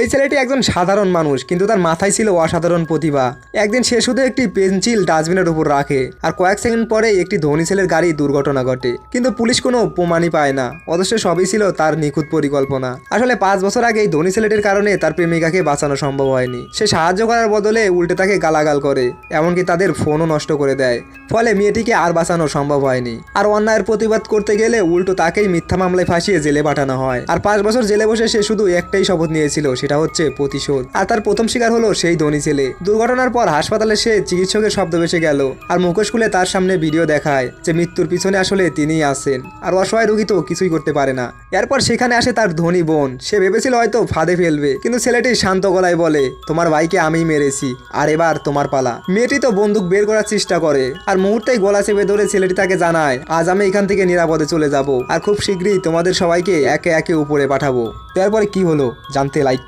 এই ছেলেটি একজন সাধারণ মানুষ, কিন্তু তার মাথায় ছিল অসাধারণ প্রতিভা। একদিন সে শুধু একটি পেন্সিল ডাস্টবিনের উপর রাখে, আর কয়েক সেকেন্ড পরে একটি ধনী ছেলের গাড়ি দুর্ঘটনা ঘটে। কিন্তু পুলিশ কোনো প্রমাণই পায় না, অথচ সবই ছিল তার নিখুঁত পরিকল্পনা। আসলে পাঁচ বছর আগে এই ধনী ছেলেটির কারণে তার প্রেমিকাকে বাঁচানো সম্ভব হয়নি। সে সাহায্য করার বদলে উল্টে তাকে গালাগাল করে, এমনকি তাদের ফোনও নষ্ট করে দেয়। ফলে মেয়েটিকে আর বাঁচানো সম্ভব হয়নি। আর অন্যায়ের প্রতিবাদ করতে গেলে উল্টো তাকেই মিথ্যা মামলায় ফাঁসিয়ে জেলে পাঠানো হয়। আর পাঁচ বছর জেলে বসে সে শুধু একটাই শপথ নিয়েছিল সেটা হচ্ছে প্রতিশোধ। আর তার প্রথম শিকার হলো সেই ধনী ছেলে। দুর্ঘটনার পর হাসপাতালে সে চিকিৎসকের শব্দ ভেসে গেল আর মুখোশ খুলে তার সামনে ভিডিও দেখায় যে মৃত্যুর পিছনে আসলে তিনিই আসেন আর অসহায় রোগী তো কিছুই করতে পারে না। এরপর সেখানে আসে তার ধনী বোন। সে ভেবেছিল হয়তো ফাঁদে ফেলবে, কিন্তু ছেলেটি শান্ত গলায় বলে, তোমার ভাইকে আমিই মেরেছি, আর এবার তোমার পালা। মেয়েটি তো বন্দুক বের করার চেষ্টা করে, আর মুহূর্তেই গলা চেপে ধরে ছেলেটি তাকে জানায়, আজ আমি এখান থেকে নিরাপদে চলে যাব, আর খুব শীঘ্রই তোমাদের সবাইকে একে একে উপরে পাঠাবো। তারপরে কি হলো জানতে লাইক